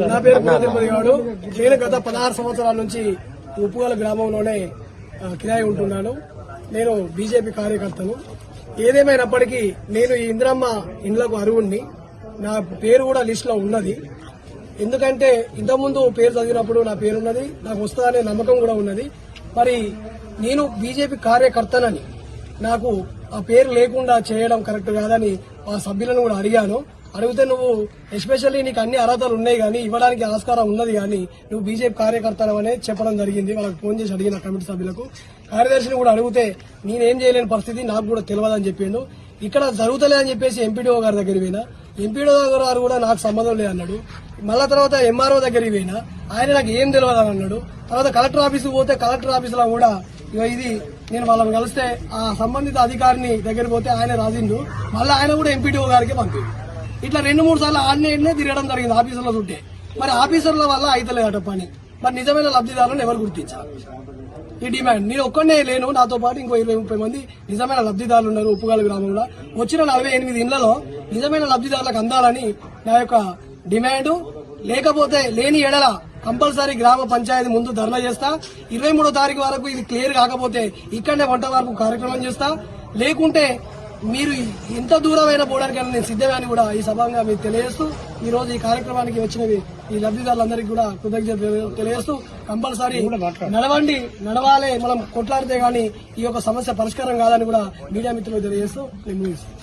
నా పేరు గుణ తిరుపతి గారు నేను గత పదహారు సంవత్సరాల నుంచి ఉప్పుగల గ్రామంలోనే కిరాయి ఉంటున్నాను. నేను బీజేపీ కార్యకర్తను. ఏదేమైనప్పటికీ నేను ఈ ఇంద్రమ్మ ఇండ్లకు అరువుణ్ణి నా పేరు కూడా లిస్టులో ఉన్నది. ఎందుకంటే ఇంతకుముందు పేరు చదివినప్పుడు నా పేరు ఉన్నది. నాకు వస్తుందనే నమ్మకం కూడా ఉన్నది. మరి నేను బీజేపీ కార్యకర్తనని నాకు ఆ పేరు లేకుండా చేయడం కరెక్ట్ కాదని ఆ సభ్యులను కూడా అడిగాను. అడిగితే నువ్వు ఎస్పెషల్లీ నీకు అన్ని అర్హతలు ఉన్నాయి కానీ ఇవ్వడానికి ఆస్కారం ఉన్నది కానీ నువ్వు బీజేపీ కార్యకర్తలు అనేది చెప్పడం జరిగింది. వాళ్ళకి ఫోన్ చేసి అడిగిన కమిటీ సభ్యులకు. కార్యదర్శిని కూడా అడిగితే నేనేం చేయలేని పరిస్థితి నాకు కూడా తెలియదని చెప్పిండు. ఇక్కడ జరుగుతలే అని చెప్పేసి ఎంపీడీఓ గారి దగ్గరికి పోయినా. ఎంపీడీఓ గారు కూడా నాకు సంబంధం లేదు అన్నాడు. మళ్ళా తర్వాత ఎంఆర్ఓ దగ్గరికి పోయినా. ఆయన నాకు ఏం తెలియదు అని అన్నాడు. తర్వాత కలెక్టర్ ఆఫీస్కి పోతే కలెక్టర్ ఆఫీస్లో కూడా ఇది నేను వాళ్ళని కలిస్తే ఆ సంబంధిత అధికారిని దగ్గరికి పోతే ఆయన రాసిండు. మళ్ళీ ఆయన కూడా ఎంపీడీఓ గారికి పంపిండు. ఇట్లా రెండు మూడు సార్లు ఆన్లైన్నే తిరగడం జరిగింది ఆఫీసర్ల చుట్టే. మరి ఆఫీసర్ల వల్ల అయితలేదట పని. మరి నిజమైన లబ్ధిదారులను ఎవరు గుర్తించాలి ఈ డిమాండ్. నేను ఒక్కనే లేను నాతో పాటు ఇంకో ఇరవై ముప్పై మంది నిజమైన లబ్ధిదారులు ఉన్నారు ఉప్పుగాల గ్రామంలో. వచ్చిన నలభై ఎనిమిది ఇళ్ళలో నిజమైన లబ్ధిదారులకు అందాలని నా యొక్క డిమాండ్. లేకపోతే లేని ఎడల కంపల్సరీ గ్రామ పంచాయతీ ముందు ధర్నా చేస్తా. ఇరవై మూడో తారీఖు వరకు ఇది క్లియర్ కాకపోతే ఇక్కడనే వంట వరకు కార్యక్రమం చేస్తా. లేకుంటే మీరు ఎంత దూరమైన పోవడానికైనా నేను సిద్ధమే అని కూడా ఈ సభంగా మీకు తెలియజేస్తూ ఈ రోజు ఈ కార్యక్రమానికి వచ్చినవి ఈ లబ్ధిదారులందరికీ కూడా కృతజ్ఞత తెలియజేస్తూ కంపల్సరీ నడవండి నడవాలే మనం కొట్లాడితే గానీ ఈ యొక్క సమస్య పరిష్కారం కాదని కూడా మీడియా మిత్రులకు తెలియజేస్తూ నేను